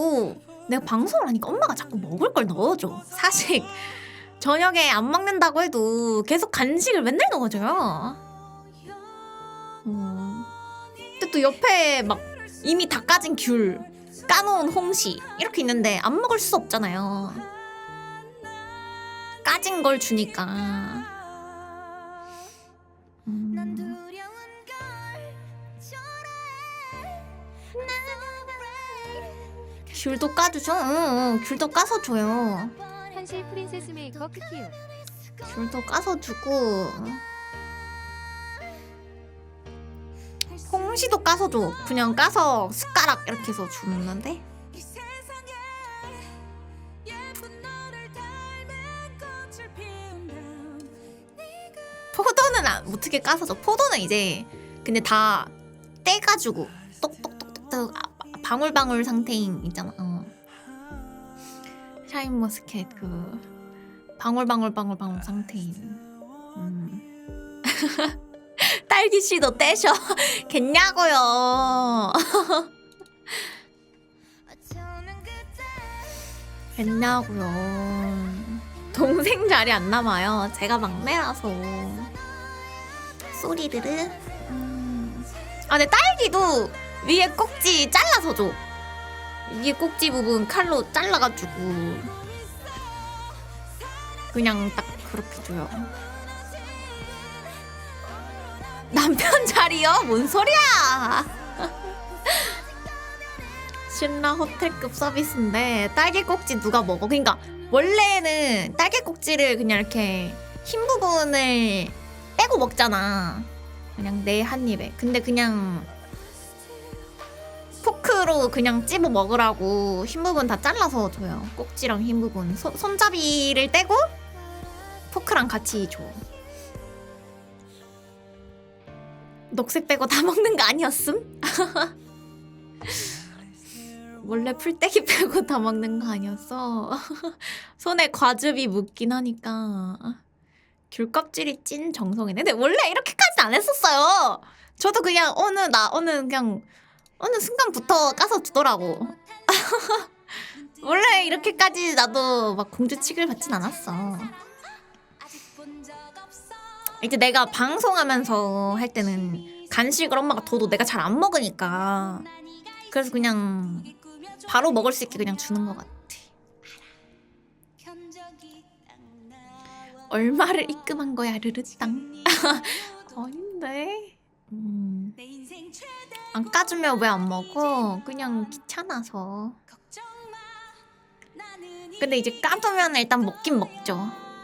그리고 내가 방송을 하니까 엄마가 자꾸 먹을 걸 넣어줘. 사실 저녁에 안 먹는다고 해도 계속 간식을 맨날 넣어줘요. 음. 근데 또 옆에 막 이미 다 까진 귤, 까놓은 홍시 이렇게 있는데 안 먹을 수 없잖아요. 까진 걸 주니까. 귤도 까주죠? 응, 응, 귤도 까서 줘요. 현실 프린세스 메이커 크키우 귤도 까서 주고 홍시도 까서 줘. 그냥 까서 숟가락 이렇게 해서 주는데 포도는 안- 어떻게 까서 줘? 포도는 이제 근데 다 떼가지고 방울방울 상태인 있잖아. 어. 샤인 머스켓 그 방울방울 방울방울 상태인. 음. 딸기 씨도 떼셔. 겠냐고요. 겠냐고요. 동생 자리 안 남아요. 제가 막내라서. 쏘리르르. 음. 아, 근데 딸기도 위에 꼭지 잘라서 줘. 위에 꼭지 부분 칼로 잘라가지고. 그냥 딱 그렇게 줘요. 남편 자리요? 뭔 소리야? 신라 호텔급 서비스인데 딸기 꼭지 누가 먹어? 그러니까 원래는 딸기 꼭지를 그냥 이렇게 흰 부분을 빼고 먹잖아. 그냥 내 한 입에. 근데 그냥 포크로 그냥 찝어 먹으라고 흰 부분 다 잘라서 줘요. 꼭지랑 흰 부분. 손, 손잡이를 떼고 포크랑 같이 줘. 녹색 빼고 다 먹는 거 아니었음? 원래 풀떼기 빼고 다 먹는 거 아니었어? 손에 과즙이 묻긴 하니까 귤 껍질이 찐 정성이네. 근데 원래 이렇게까지 안 했었어요. 저도 그냥 어느 나 어느 그냥 어느 순간부터 까서 주더라고. 원래 이렇게까지 나도 막 공주 취급을 받진 않았어. 이제 내가 방송하면서 할 때는 간식을 엄마가 둬도 내가 잘 안 먹으니까 그래서 그냥 바로 먹을 수 있게 그냥 주는 것 같아. 얼마를 입금한 거야 르르땅? 안 까주면 왜 안 먹어? 그냥 귀찮아서. 근데 이제 까두면 일단 먹긴 먹죠.